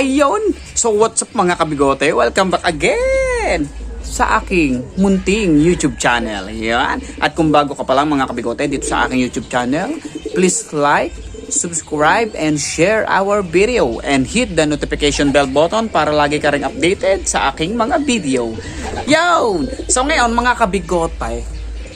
Ayun! So what's up mga kabigote? Welcome back again sa aking munting YouTube channel. Yan. At kung bago ka pa lang mga kabigote dito sa aking YouTube channel, please like, subscribe, and share our video. And hit the notification bell button para lagi ka rin updated sa aking mga video. Yun! So ngayon mga kabigote,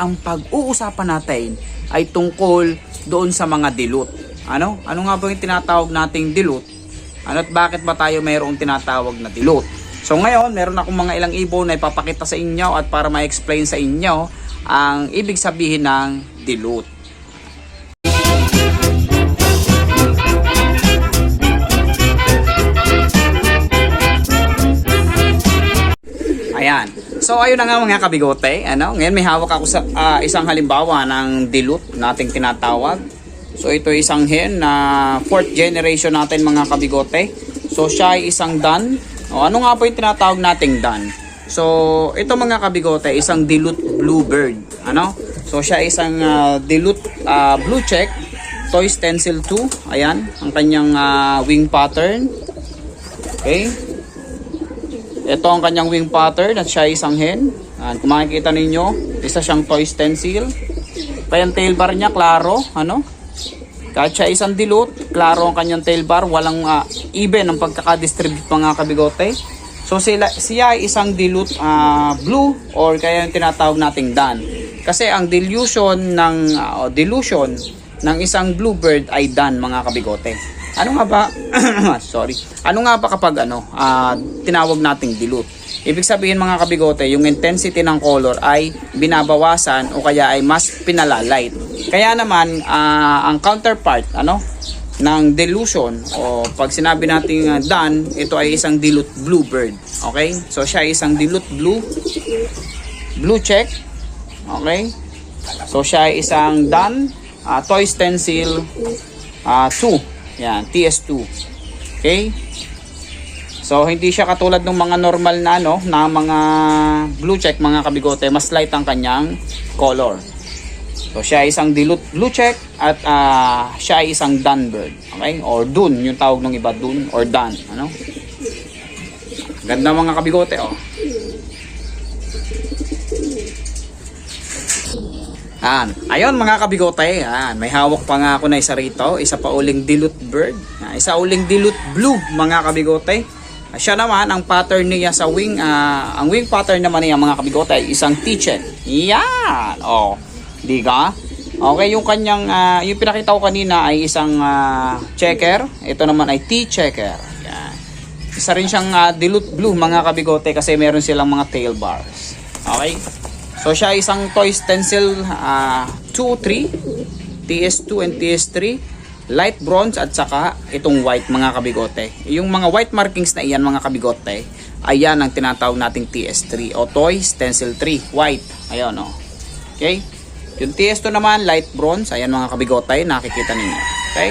ang pag-uusapan natin ay tungkol doon sa mga dilute. Ano? Ano nga ba yung tinatawag nating dilute? Ano at bakit ba tayo mayroong tinatawag na dilute? So ngayon, meron akong mga ilang ibon na ipapakita sa inyo at para ma-explain sa inyo ang ibig sabihin ng dilute. Ayan. So ayun na nga mga kabigote, ano? Ngayon may hawak ako sa ah, isang halimbawa ng dilute nating tinatawag. So ito isang hen na fourth generation natin mga kabigote. So siya ay isang dan. O ano nga po yung tinatawag nating dan? So ito mga kabigote, isang dilute bluebird, ano? So siya ay isang ah, dilute ah, blue check toy stencil 2. Ayan, ang kanyang ah, wing pattern. Okay? Ito ang kanyang wing pattern at siya ay isang hen. Ayan, kung makikita ninyo, isa siyang toy stencil. Kaya ang tail bar niya, klaro. Ano? Kahit siya isang dilute, klaro ang kanyang tail bar. Walang ah, even ang pagkakadistribute mga kabigote. So sila, siya ay isang dilute ah, blue or kaya yung tinatawag nating dan. Kasi ang dilution ng o dilution ng isang bluebird ay dan mga kabigote. Ano nga ba? sorry. Ano nga ba kapag ano, ah, tinawag nating dilute? Ibig sabihin mga kabigote, yung intensity ng color ay binabawasan o kaya ay mas pinalalight. Kaya naman ah, ang counterpart ano ng dilution o pag sinabi nating uh, done, ito ay isang dilute bluebird. Okay? So siya ay isang dilute blue blue check. Okay? So siya ay isang done ah, toy stencil ah, 2. Yan, TS2. Okay? So hindi siya katulad ng mga normal na ano, na mga blue check mga kabigote, mas light ang kanyang color. So siya ay isang dilute blue check at ah, siya ay isang dun bird. Okay? Or dun, yung tawag ng iba dun or dun, ano? Ganda mga kabigote, oh. Yan. Ayun mga kabigote, yan. may hawak pa nga ako na isa rito, isa pa uling dilute bird, isa uling dilute blue mga kabigote. Siya naman ang pattern niya sa wing, ah, ang wing pattern naman niya mga kabigote ay isang T-check. Yan. Oh, di ka? Okay, yung kanyang ah, yung pinakita ko kanina ay isang ah, checker. Ito naman ay T-checker. Yan. Isa rin siyang ah, dilute blue mga kabigote kasi meron silang mga tail bars. Okay? So siya isang toy stencil ah, 2, 3, TS2 and TS3, light bronze at saka itong white mga kabigote. Yung mga white markings na iyan mga kabigote, ayan ang tinatawag nating TS3 o toy stencil 3, white. Ayun o. Okay? Yung TS2 naman, light bronze, ayan mga kabigote, nakikita ninyo. Okay?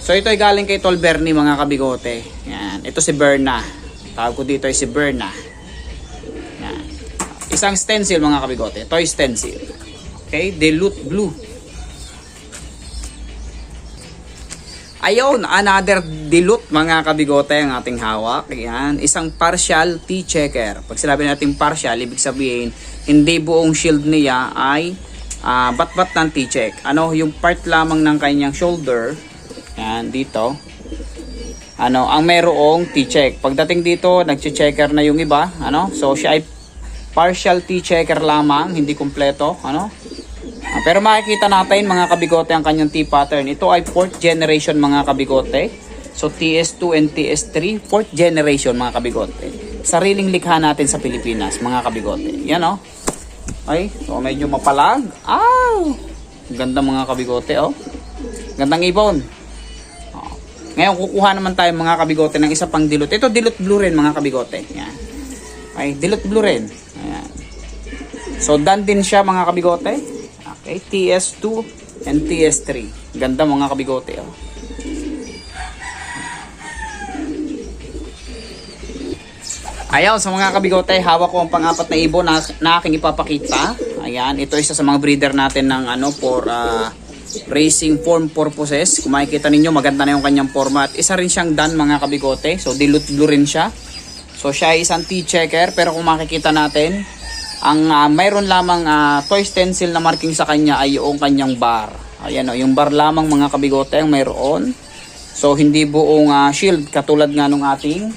So ito ay galing kay Tol Bernie mga kabigote. Yan. Ito si Berna. Tawag ko dito ay si Berna. Yan. Isang stencil mga kabigote. Toy stencil. Okay? Dilute blue. Ayun, another dilute mga kabigote ang ating hawak. Yan. Isang partial T-checker. Pag sinabi natin partial, ibig sabihin, hindi buong shield niya ay ah, bat-bat ng T-check. Ano, yung part lamang ng kanyang shoulder, yan, dito, ano, ang merong T-check. Pagdating dito, nag-checker na yung iba, ano, so siya ay partial T-checker lamang, hindi kumpleto, ano. Ah, pero makikita natin mga kabigote ang kanyang T-pattern. Ito ay fourth generation mga kabigote. So TS2 and TS3, fourth generation mga kabigote. Sariling likha natin sa Pilipinas mga kabigote. Yan oh. Ay, so medyo mapalag. Aw! Ganda mga kabigote oh. Gandang ibon. Oh. Ngayon kukuha naman tayo mga kabigote ng isa pang dilute. Ito dilute blue rin mga kabigote. Yan. Okay, dilute blue rin. Ayan. So done din siya mga kabigote. Okay, TS2 and TS3. Ganda mga kabigote oh. Ayaw, sa mga kabigote, hawak ko ang pang-apat na ibon na, na aking ipapakita. Ayan, ito isa sa mga breeder natin ng ano for uh, racing form purposes. Kung makikita ninyo, maganda na yung kanyang format. Isa rin siyang done mga kabigote. So, dilute blue rin siya. So, siya ay isang T-checker. Pero kung makikita natin, ang ah, mayroon lamang ah, toy stencil na marking sa kanya ay yung kanyang bar. Ayan o, yung bar lamang mga kabigote ang mayroon. So, hindi buong ah, shield katulad nga nung ating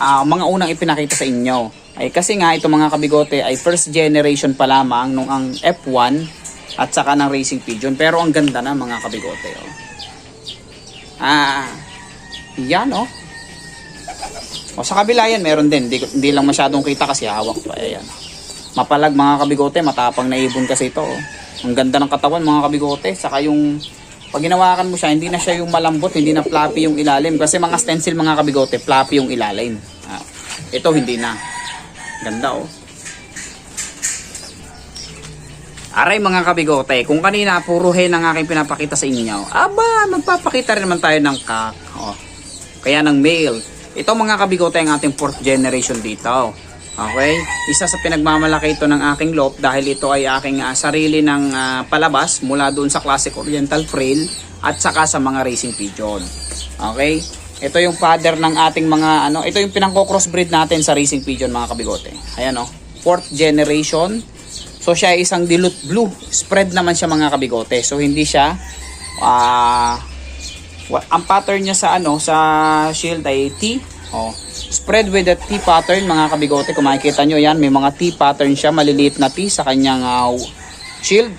ah, mga unang ipinakita sa inyo. Ay kasi nga ito mga kabigote ay first generation pa lamang nung ang F1 at saka ng Racing Pigeon. Pero ang ganda na mga kabigote. Oh. Ah, yan oh. O sa kabila yan, meron din. Hindi, hindi lang masyadong kita kasi hawak pa. Ayan. Mapalag mga kabigote, matapang na ibon kasi ito. Oh. Ang ganda ng katawan mga kabigote. Saka yung pag ginawakan mo siya, hindi na siya yung malambot, hindi na floppy yung ilalim. Kasi mga stencil mga kabigote, floppy yung ilalim. Ah, ito hindi na. Ganda oh. Aray mga kabigote, kung kanina puro hen ang aking pinapakita sa inyo, aba, magpapakita rin naman tayo ng kak. Oh. Kaya ng male. Ito mga kabigote ang ating fourth generation dito. Okay? Isa sa pinagmamalaki ito ng aking lop dahil ito ay aking ah, sarili ng ah, palabas mula doon sa Classic Oriental Frill at saka sa mga racing pigeon. Okay? Ito yung father ng ating mga ano, ito yung pinangko crossbreed natin sa racing pigeon mga kabigote. Ayan oh. Fourth generation. So siya ay isang dilute blue. Spread naman siya mga kabigote. So hindi siya Wa- ang pattern niya sa ano sa shield ay T oh spread with the T pattern mga kabigote kung makikita nyo yan may mga T pattern siya maliliit na T sa kanyang ah, shield.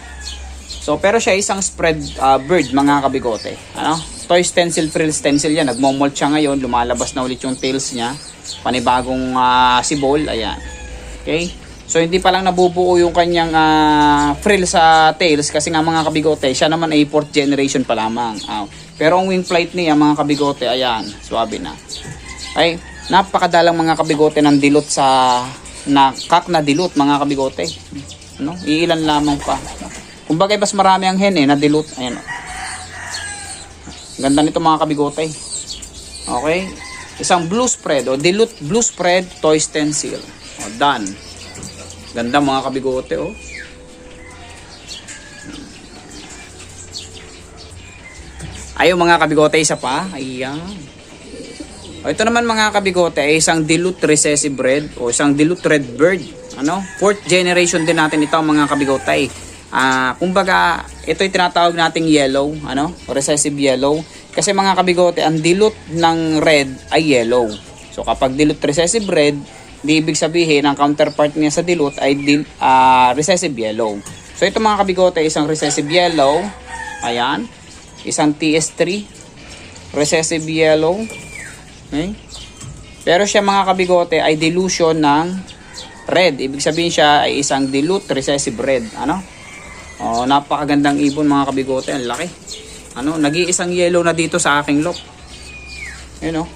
So pero siya isang spread ah, bird mga kabigote. Ano? Toy stencil frill stencil yan. Nagmomold siya ngayon lumalabas na ulit yung tails niya. Panibagong uh, sibol ayan. Okay? So hindi pa lang nabubuo yung kanyang ah, frill sa tails kasi nga mga kabigote, siya naman ay fourth generation pa lamang. Ah, pero ang wing flight niya mga kabigote, ayan, swabe na. Ay, napakadalang mga kabigote ng dilot sa na kak na dilot mga kabigote. No? Iilan lamang pa. Kumbaga mas marami ang hen eh na dilot. Ayan. oh. Ganda nito mga kabigote. Okay? Isang blue spread o dilute blue spread toy stencil. O, done. Ganda mga kabigote oh. Ayun mga kabigote, isa pa. Ayan. O, ito naman mga kabigote ay isang dilute recessive red o isang dilute red bird. Ano? Fourth generation din natin ito mga kabigote. Ah, kumbaga, ito yung tinatawag nating yellow, ano? Recessive yellow. Kasi mga kabigote, ang dilute ng red ay yellow. So kapag dilute recessive red, di ibig sabihin ang counterpart niya sa dilute ay dil, ah, recessive yellow. So ito mga kabigote, isang recessive yellow. Ayan. Isang TS3 recessive yellow. Okay? Pero siya mga kabigote ay dilution ng red. Ibig sabihin siya ay isang dilute recessive red. Ano? Oh, napakagandang ibon mga kabigote. Ang laki. Ano? Nag-iisang yellow na dito sa aking lock. Yun oh.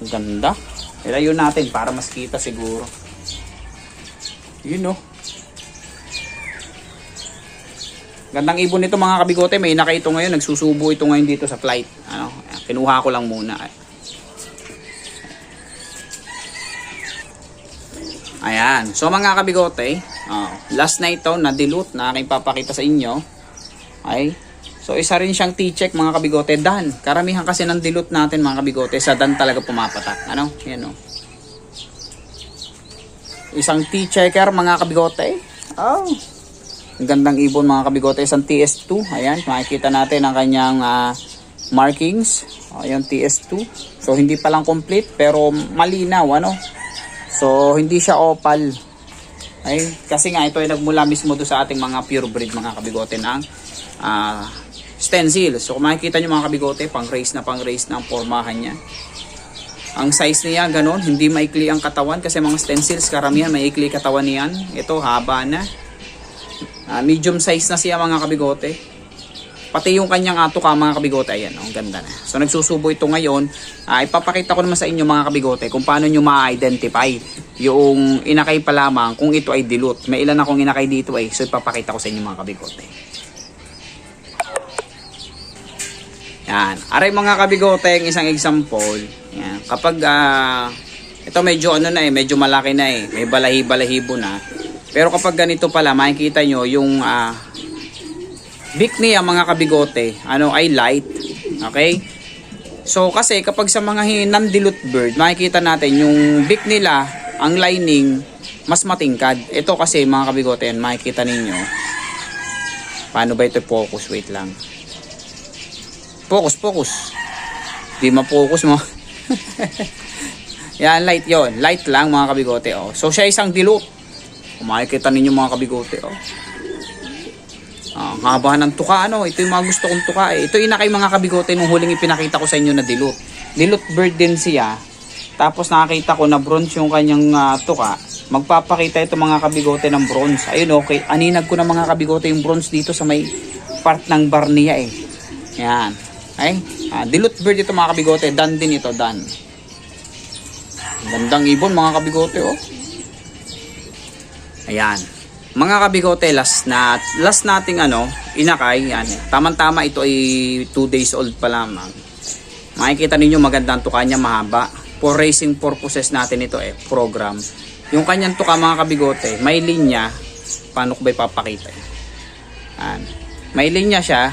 Ang ganda. Ilayo natin para mas kita siguro. Yun oh. Gandang ibon nito mga kabigote. May inaka ito ngayon. Nagsusubo ito ngayon dito sa flight. Ano? Kinuha ko lang muna. Ayan. So mga kabigote, oh, last na ito na dilute na aking papakita sa inyo. Ay, so isa rin siyang T-check mga kabigote. Dan. Karamihan kasi ng dilute natin mga kabigote sa dan talaga pumapatak. Ano? Yan o. Isang T-checker mga kabigote. Oh. Ang gandang ibon mga kabigote. Isang TS2. Ayan. Makikita natin ang kanyang ah, markings. Ayan TS2. So hindi pa lang complete pero malinaw. Ano? So, hindi siya opal. Ay, kasi nga ito ay nagmula mismo do sa ating mga purebred mga kabigote ng ah, stencil. So, kung makikita nyo mga kabigote, pang race na pang race na ang formahan niya. Ang size niya, ganun, hindi maikli ang katawan kasi mga stencils, karamihan maikli katawan niyan. Ito, haba na. Ah, medium size na siya mga kabigote. Pati yung kanyang ato ka mga kabigote, ayan, oh, ang ganda na. So nagsusubo ito ngayon, ah, ipapakita ko naman sa inyo mga kabigote kung paano nyo ma-identify yung inakay pa lamang kung ito ay dilute. May ilan akong inakay dito eh, so ipapakita ko sa inyo mga kabigote. Yan, aray mga kabigote, ang isang example. Yan, kapag ah, ito medyo ano na eh, medyo malaki na eh, may balahi-balahibo na. Pero kapag ganito pala, makikita nyo yung ah, beak niya mga kabigote, ano ay light. Okay? So kasi kapag sa mga non-dilute bird, makikita natin yung beak nila, ang lining, mas matingkad. Ito kasi mga kabigote, yan, makikita ninyo. Paano ba ito focus? Wait lang. Focus, focus. Di ma-focus mo. Yan, light yon Light lang mga kabigote. Oh. So siya isang dilute. Kung makikita ninyo mga kabigote. Oh. Ah, ang haba ng tuka ano, ito yung mga gusto kong tuka eh. Ito yung mga kabigote nung huling ipinakita ko sa inyo na dilute. Dilute bird din siya. Tapos nakakita ko na bronze yung kanyang ah, tuka. Magpapakita ito mga kabigote ng bronze. Ayun okay, aninag ko na mga kabigote yung bronze dito sa may part ng bar niya eh. Yan. Ay, ah, dilute bird ito mga kabigote. Dan din ito, dan. Gandang ibon mga kabigote oh. Ayan. Mga kabigote, last na last nating ano, inakay, yan. Tama-tama ito ay 2 days old pa lamang. Makikita ninyo magandang tuka niya mahaba. For racing purposes natin ito eh, program. Yung kanyang tuka mga kabigote, may linya. Paano ko ba ipapakita? Yan. May linya siya.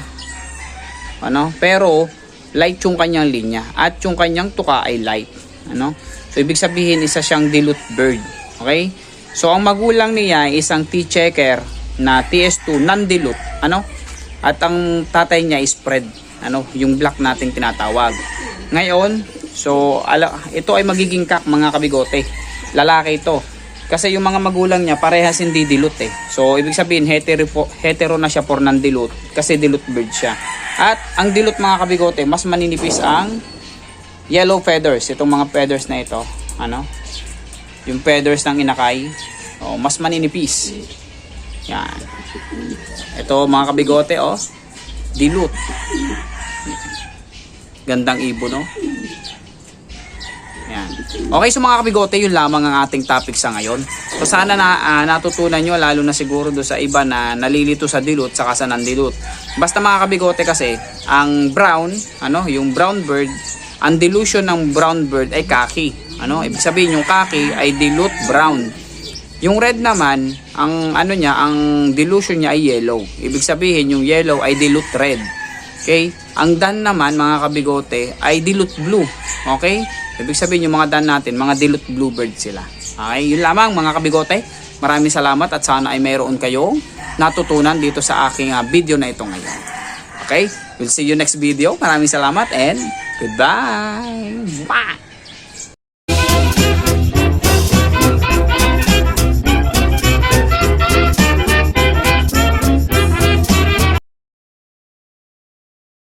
Ano? Pero light yung kanyang linya at yung kanyang tuka ay light. Ano? So ibig sabihin isa siyang dilute bird. Okay? So ang magulang niya ay isang T-checker na TS2 non-dilute, ano? At ang tatay niya is spread, ano, yung black nating tinatawag. Ngayon, so ala, ito ay magiging kak mga kabigote. Lalaki ito. Kasi yung mga magulang niya parehas hindi dilute eh. So ibig sabihin hetero, hetero na siya for non-dilute kasi dilute bird siya. At ang dilute mga kabigote, mas maninipis ang yellow feathers, itong mga feathers na ito, ano? Yung feathers ng inakay, oh, mas maninipis. Yan. Ito mga kabigote, oh. Dilute. Gandang ibon, no? Yan. Okay, so mga kabigote, yun lamang ang ating topic sa ngayon. So sana na ah, natutunan nyo, lalo na siguro do sa iba na nalilito sa dilute saka sa non-dilute. Basta mga kabigote kasi, ang brown, ano, yung brown bird, ang dilution ng brown bird ay kaki. Ano, ibig sabihin yung kaki ay dilute brown. Yung red naman, ang ano niya, ang dilution niya ay yellow. Ibig sabihin yung yellow ay dilute red. Okay? Ang dan naman, mga kabigote, ay dilute blue. Okay? Ibig sabihin yung mga dan natin, mga dilute bluebird sila. Okay? Yun lamang mga kabigote. Maraming salamat at sana ay mayroon kayong natutunan dito sa aking ah, video na ito ngayon. Okay? We'll see you next video. Maraming salamat and goodbye. Bye!